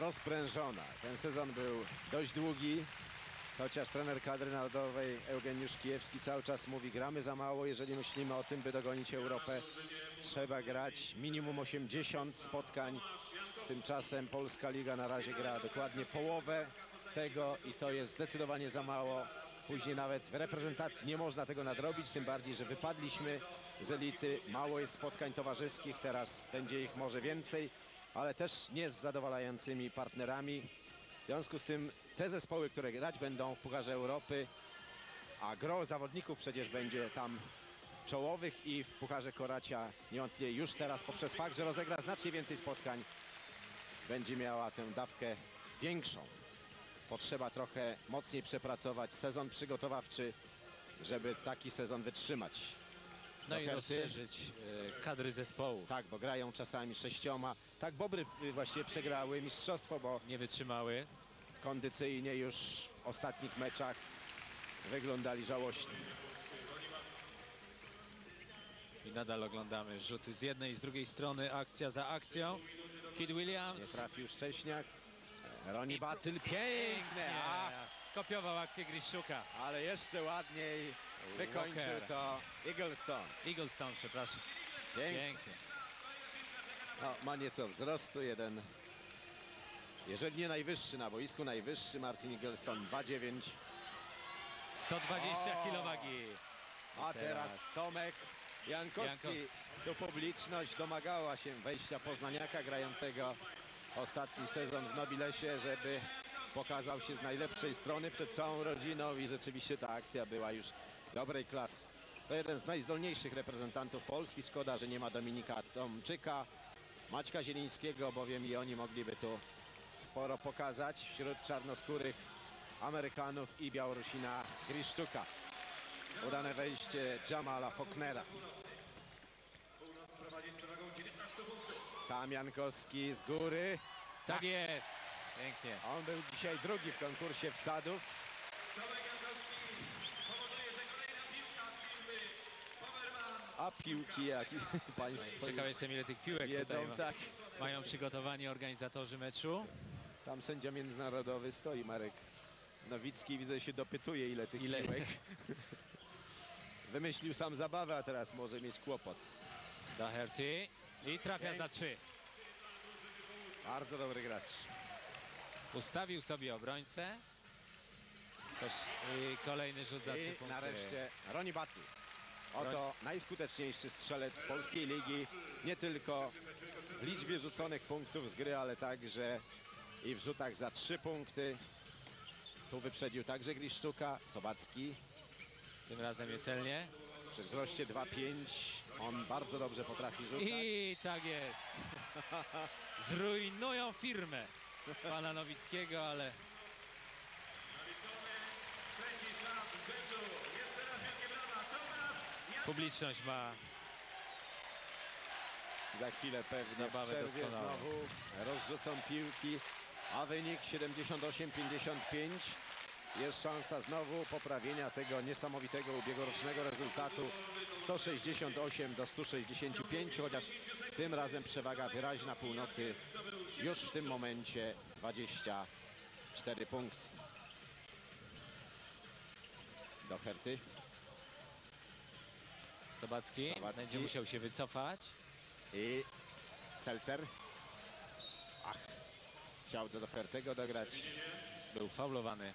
rozprężona. Ten sezon był dość długi, chociaż trener kadry narodowej Eugeniusz Kijewski cały czas mówi gramy za mało, jeżeli myślimy o tym, by dogonić Europę. Trzeba grać minimum 80 spotkań. Tymczasem Polska Liga na razie gra dokładnie połowę tego i to jest zdecydowanie za mało. Później nawet w reprezentacji nie można tego nadrobić, tym bardziej, że wypadliśmy z elity. Mało jest spotkań towarzyskich, teraz będzie ich może więcej, ale też nie z zadowalającymi partnerami. W związku z tym te zespoły, które grać będą w Pucharze Europy, a gro zawodników przecież będzie tam czołowych i w Pucharze Koracia niewątpliwie już teraz poprzez fakt, że rozegra znacznie więcej spotkań, będzie miała tę dawkę większą. Potrzeba trochę mocniej przepracować sezon przygotowawczy, żeby taki sezon wytrzymać. No i rozszerzyć e, kadry zespołu. Tak, bo grają czasami sześcioma. Tak, Bobry właściwie przegrały mistrzostwo, bo Nie wytrzymały. kondycyjnie już w ostatnich meczach wyglądali żałośnie. I nadal oglądamy rzuty z jednej i z drugiej strony, akcja za akcją. Kid Nie Williams. trafił Szcześniak. Ronnie Battle, piękne, a, Skopiował akcję Griszczuka. ale jeszcze ładniej wykończył Walker. to Eaglestone. Eaglestone, przepraszam. Pięknie. Pięknie. No, ma nieco wzrostu, jeden, jeżeli nie najwyższy na boisku, najwyższy Martin Eaglestone 2,9. 120 O! wagi. A teraz Tomek Jankowski. Jankowski. Tu publiczność domagała się wejścia Poznaniaka grającego ostatni sezon w Nobilesie, żeby pokazał się z najlepszej strony przed całą rodziną i rzeczywiście ta akcja była już dobrej klasy. To jeden z najzdolniejszych reprezentantów Polski. Szkoda, że nie ma Dominika Tomczyka, Maćka Zielińskiego, bowiem i oni mogliby tu sporo pokazać wśród czarnoskórych Amerykanów i Białorusina Griszczuka. Udane wejście Jamala Faulknera. Sam Jankowski z góry. Tak jest. Pięknie. On był dzisiaj drugi w konkursie wsadów. Tomek Jankowski powoduje, że kolejna piłka od firmy Powerman. A piłki, jak Państwo Ciekawe jestem ile tych piłek tutaj wiedzą, ma, tak. mają przygotowani organizatorzy meczu. Tam sędzia międzynarodowy stoi, Marek Nowicki. Widzę, się dopytuje, ile tych Ile? piłek. Wymyślił sam zabawę, a teraz może mieć kłopot. Doherty. I trafia za trzy. Bardzo dobry gracz. Ustawił sobie obrońcę. Też i kolejny rzut za trzy I punkty. nareszcie Ronnie Battle. Oto najskuteczniejszy strzelec polskiej ligi. Nie tylko w liczbie rzuconych punktów z gry, ale także i w rzutach za trzy punkty. Tu wyprzedził także Griszczuka, Sobacki Tym razem jest celnie. przy wzroście 2,5. On bardzo dobrze potrafi rzucać. I tak jest. Zrujnują firmę pana Nowickiego, ale publiczność ma Za chwilę pewnie w przerwie znowu rozrzucą piłki, a wynik 78-55. Jest szansa znowu poprawienia tego niesamowitego ubiegłorocznego rezultatu. 168 do 165, chociaż tym razem przewaga wyraźna północy już w tym momencie 24 punkty. Doherty. Sobacki. Sobacki. Będzie musiał się wycofać. I Selcer. Ach, chciał do Dohertego dograć. Był faulowany.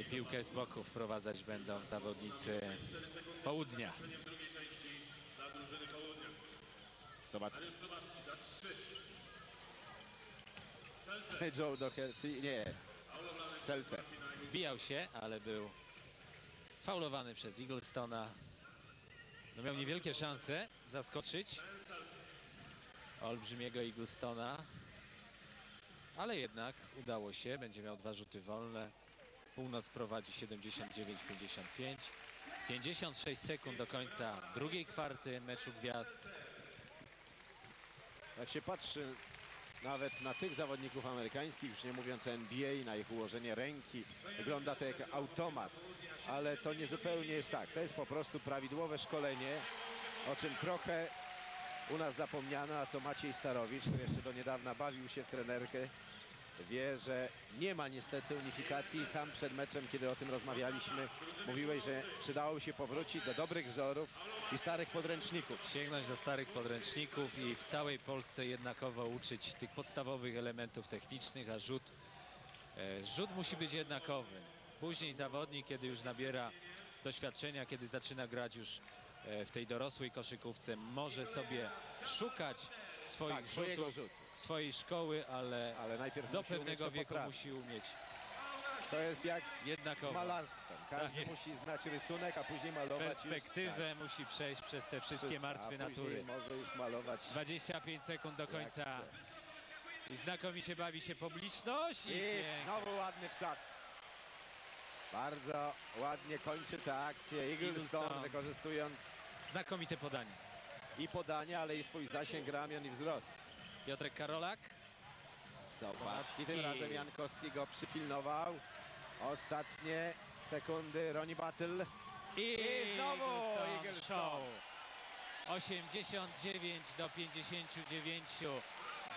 I piłkę z boku wprowadzać będą zawodnicy południa. Selce. Joe Doherty, nie, Selcer. Wbijał się, ale był faulowany przez Eaglestona. No miał niewielkie szanse zaskoczyć olbrzymiego Eaglestona. Ale jednak udało się. Będzie miał dwa rzuty wolne. Północ prowadzi 79-55. 56 sekund do końca drugiej kwarty meczu gwiazd. Jak się patrzy nawet na tych zawodników amerykańskich, już nie mówiąc NBA, na ich ułożenie ręki, wygląda to jak automat, ale to nie zupełnie jest tak. To jest po prostu prawidłowe szkolenie, o czym trochę u nas zapomniana, a co Maciej Starowicz, który jeszcze do niedawna bawił się w trenerkę, wie, że nie ma niestety unifikacji. Sam przed meczem, kiedy o tym rozmawialiśmy, mówiłeś, że przydało się powrócić do dobrych wzorów i starych podręczników. Sięgnąć do starych podręczników i w całej Polsce jednakowo uczyć tych podstawowych elementów technicznych, a rzut, e, rzut musi być jednakowy. Później zawodnik, kiedy już nabiera doświadczenia, kiedy zaczyna grać już e, w tej dorosłej koszykówce, może sobie szukać swoich Tak, swojego rzutów, rzutu. Swojej szkoły, ale Ale najpierw do pewnego wieku poprawić. musi umieć To jest jak z jednakowo. malarstwem. Każdy Tak musi znać rysunek, a później malować już- Perspektywę musi przejść przez te tak, wszystkie wszystko, martwe natury. może już malować 25 sekund do końca. I znakomicie bawi się publiczność. I, I znowu ładny wsad. Bardzo ładnie kończy tę akcję. Eaglestone, wykorzystując Znakomite podanie. i podanie, ale i swój zasięg ramion i wzrost. Piotrek Karolak. Sołpacki, tym razem Jankowski go przypilnował. Ostatnie sekundy, Ronnie Battle. I, I znowu Eaglestone Eaglestone. Show. 89 do 59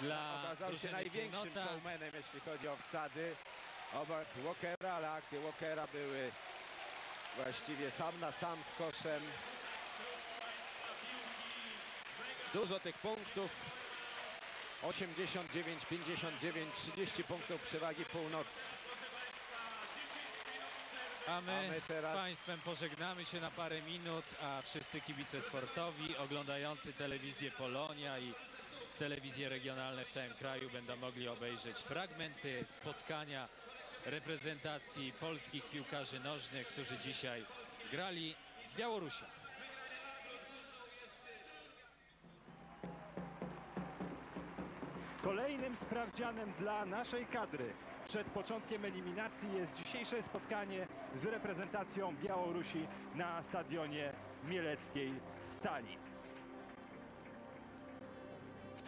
dla Okazał się największym Północa. showmanem, jeśli chodzi o wsady. Obok Walkera, ale akcje Walkera były właściwie sam na sam z koszem. Dużo tych punktów. 89, 59, 30 punktów przewagi północy. A my, A my teraz- z Państwem pożegnamy się na parę minut, a wszyscy kibice sportowi oglądający telewizję Polonia i telewizje regionalne w całym kraju będą mogli obejrzeć fragmenty spotkania reprezentacji polskich piłkarzy nożnych, którzy dzisiaj grali z Białorusią. Kolejnym sprawdzianem dla naszej kadry przed początkiem eliminacji jest dzisiejsze spotkanie z reprezentacją Białorusi na stadionie Mieleckiej Stali.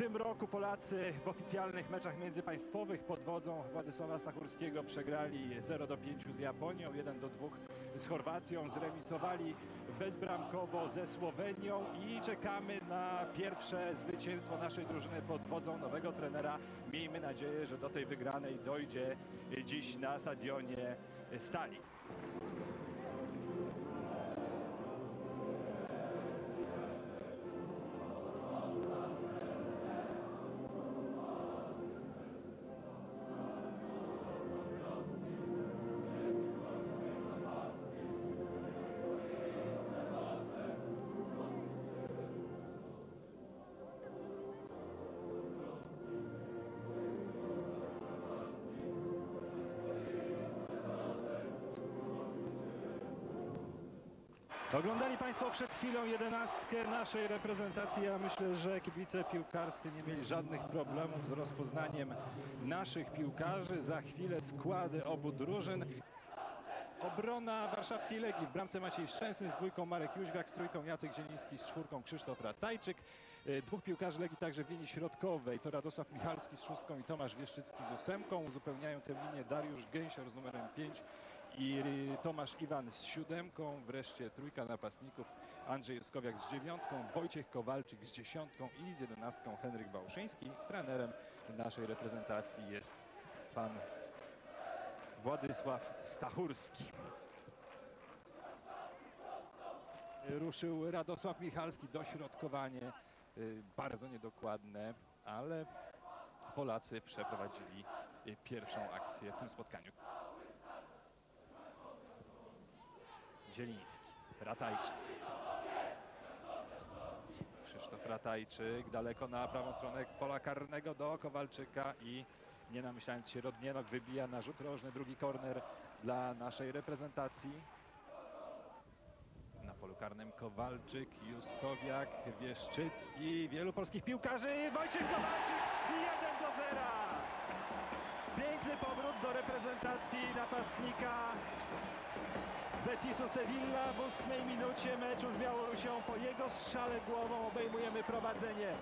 Tym roku Polacy w oficjalnych meczach międzypaństwowych pod wodzą Władysława Stachurskiego przegrali 0 do 5 z Japonią, 1 do 2 z Chorwacją, zremisowali bezbramkowo ze Słowenią i czekamy na pierwsze zwycięstwo naszej drużyny pod wodzą nowego trenera. Miejmy nadzieję, że do tej wygranej dojdzie dziś na stadionie Stali. Oglądali Państwo przed chwilą jedenastkę naszej reprezentacji. Ja myślę, że kibice piłkarscy nie mieli żadnych problemów z rozpoznaniem naszych piłkarzy. Za chwilę składy obu drużyn. Obrona warszawskiej Legii w bramce Maciej Szczęsny z dwójką Marek Jóźwiak, z trójką Jacek Zieliński, z czwórką Krzysztof Ratajczyk. E, Dwóch piłkarzy Legii także w linii środkowej. To Radosław Michalski z szóstką i Tomasz Wieszczycki z ósemką. Uzupełniają tę linię Dariusz Gęsior z numerem 5 i Tomasz Iwan z siódemką. Wreszcie trójka napastników Andrzej Juskowiak z dziewiątką, Wojciech Kowalczyk z dziesiątką i z jedenastką Henryk Bałszyński. Trenerem naszej reprezentacji jest pan Władysław Stachurski. Ruszył Radosław Michalski, dośrodkowanie y, bardzo niedokładne, ale Polacy przeprowadzili y, pierwszą akcję w tym spotkaniu. Zieliński, Ratajczyk. Krzysztof Ratajczyk daleko na prawą stronę pola karnego do Kowalczyka i nie namyślając się Rodnienok wybija na rzut rożny drugi korner dla naszej reprezentacji. Na polu karnym Kowalczyk, Juskowiak, Wieszczycki, wielu polskich piłkarzy. Wojciech Kowalczyk i 1 do 0. Piękny powrót do reprezentacji napastnika Betisu Sevilla w ósmej minucie meczu z Białorusią. Po jego strzale głową obejmujemy prowadzenie.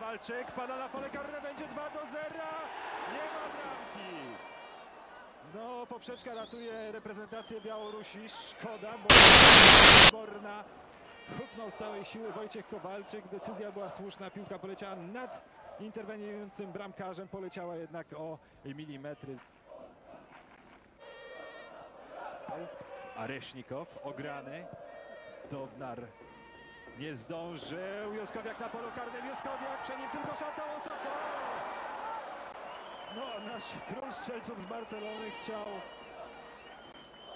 Walczyk pada na pole karne, będzie 2 do 0. Nie ma bramki. No, poprzeczka ratuje reprezentację Białorusi. Szkoda, bo Borna huknął z całej siły Wojciech Kowalczyk. Decyzja była słuszna. Piłka poleciała nad interweniującym bramkarzem. Poleciała jednak o milimetry. Aresznikow ograny. Downar nie zdążył. Juskowiak na polu karnym. Juskowiak, przy nim tylko szatał Osoko. No, nasz król strzelców z Barcelony chciał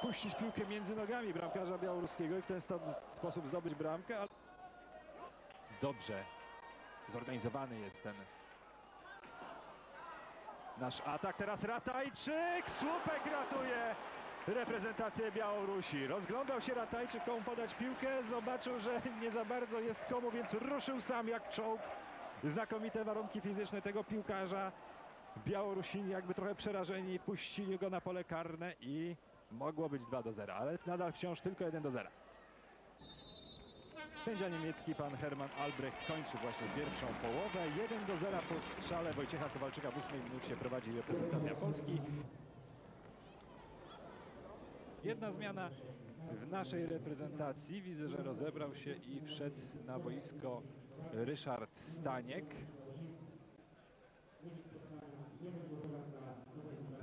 puścić piłkę między nogami bramkarza białoruskiego i w ten sposób zdobyć bramkę. Dobrze zorganizowany jest ten nasz atak. Teraz Ratajczyk. Słupek ratuje reprezentację Białorusi. Rozglądał się Ratajczyk, komu podać piłkę. Zobaczył, że nie za bardzo jest komu, więc ruszył sam jak czołg. Znakomite warunki fizyczne tego piłkarza. Białorusini jakby trochę przerażeni puścili go na pole karne i mogło być 2 do 0, ale nadal wciąż tylko 1 do 0. Sędzia niemiecki pan Hermann Albrecht kończy właśnie pierwszą połowę. 1 do 0 po strzale Wojciecha Kowalczyka w 8 minucie prowadzi reprezentacja Polski. Jedna zmiana w naszej reprezentacji. Widzę, że rozebrał się i wszedł na boisko Ryszard Staniek.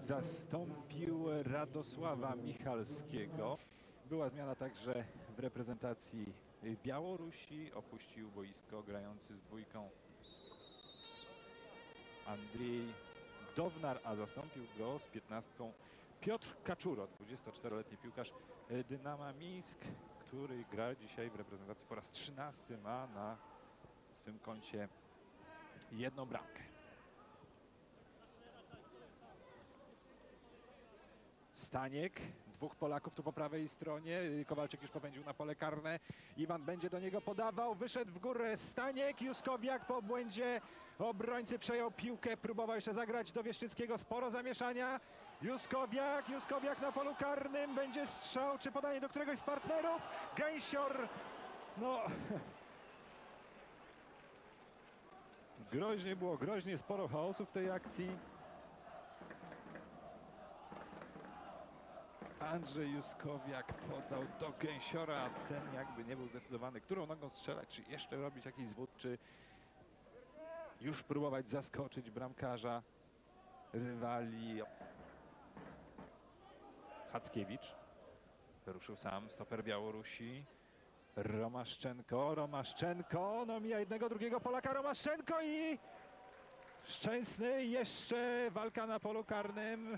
Zastąpił Radosława Michalskiego. Była zmiana także w reprezentacji Białorusi. Opuścił boisko grający z dwójką Andrzej Downar, a zastąpił go z piętnastką Piotr Kaczuro, 24-letni piłkarz Dynama Mińsk, który gra dzisiaj w reprezentacji po raz 13, ma na swym koncie jedną bramkę. Staniek, dwóch Polaków tu po prawej stronie, Kowalczyk już popędził na pole karne, Iwan będzie do niego podawał, wyszedł w górę Staniek, Juskowiak po błędzie. Obrońcy przejął piłkę, próbował jeszcze zagrać do Wieszczyckiego, sporo zamieszania, Juskowiak, Juskowiak na polu karnym, będzie strzał, czy podanie do któregoś z partnerów, Gęsior, no... Groźnie było, groźnie, sporo chaosu w tej akcji. Andrzej Juskowiak podał do Gęsiora, ten jakby nie był zdecydowany, którą nogą strzelać, czy jeszcze robić jakiś zwód, czy już próbować zaskoczyć bramkarza rywali. Hackiewicz ruszył sam, stoper Białorusi. Romaszczenko, Romaszczenko, no mija jednego, drugiego Polaka, Romaszczenko i Szczęsny, jeszcze walka na polu karnym.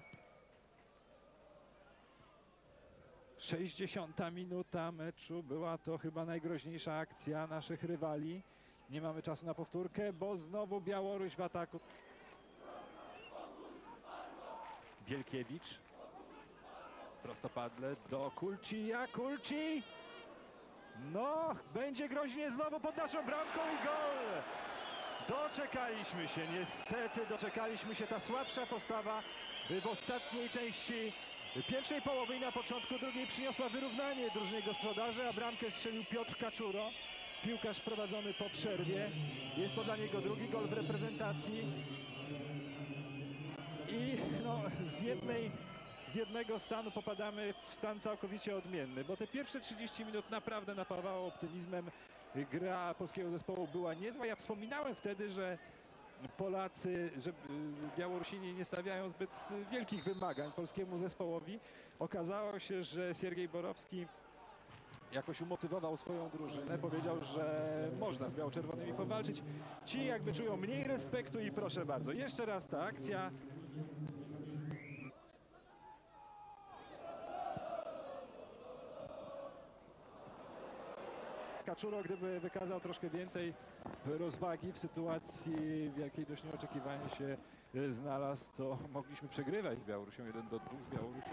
60 minuta meczu. Była to chyba najgroźniejsza akcja naszych rywali. Nie mamy czasu na powtórkę, bo znowu Białoruś w ataku. Bielkiewicz. Prostopadle do Kulci. A Kulci! No, będzie groźnie znowu pod naszą bramką i gol! Doczekaliśmy się, niestety doczekaliśmy się. Ta słabsza postawa w ostatniej części pierwszej połowy i na początku drugiej przyniosła wyrównanie drużynie gospodarzy, a bramkę strzelił Piotr Kaczuro. Piłkarz prowadzony po przerwie. Jest to dla niego drugi gol w reprezentacji. I no, z, jednej, z jednego stanu popadamy w stan całkowicie odmienny, bo te pierwsze 30 minut naprawdę napawało optymizmem. Gra polskiego zespołu była niezła. Ja wspominałem wtedy, że Polacy, że y, Białorusini nie stawiają zbyt wielkich wymagań polskiemu zespołowi. Okazało się, że Siergiej Borowski jakoś umotywował swoją drużynę, powiedział, że można z biało-czerwonymi powalczyć. Ci jakby czują mniej respektu i proszę bardzo, jeszcze raz ta akcja. Kaczuro, gdyby wykazał troszkę więcej rozwagi w sytuacji, w jakiej dość nieoczekiwanie się e, znalazł, to mogliśmy przegrywać z Białorusią 1 do 2 z Białorusią.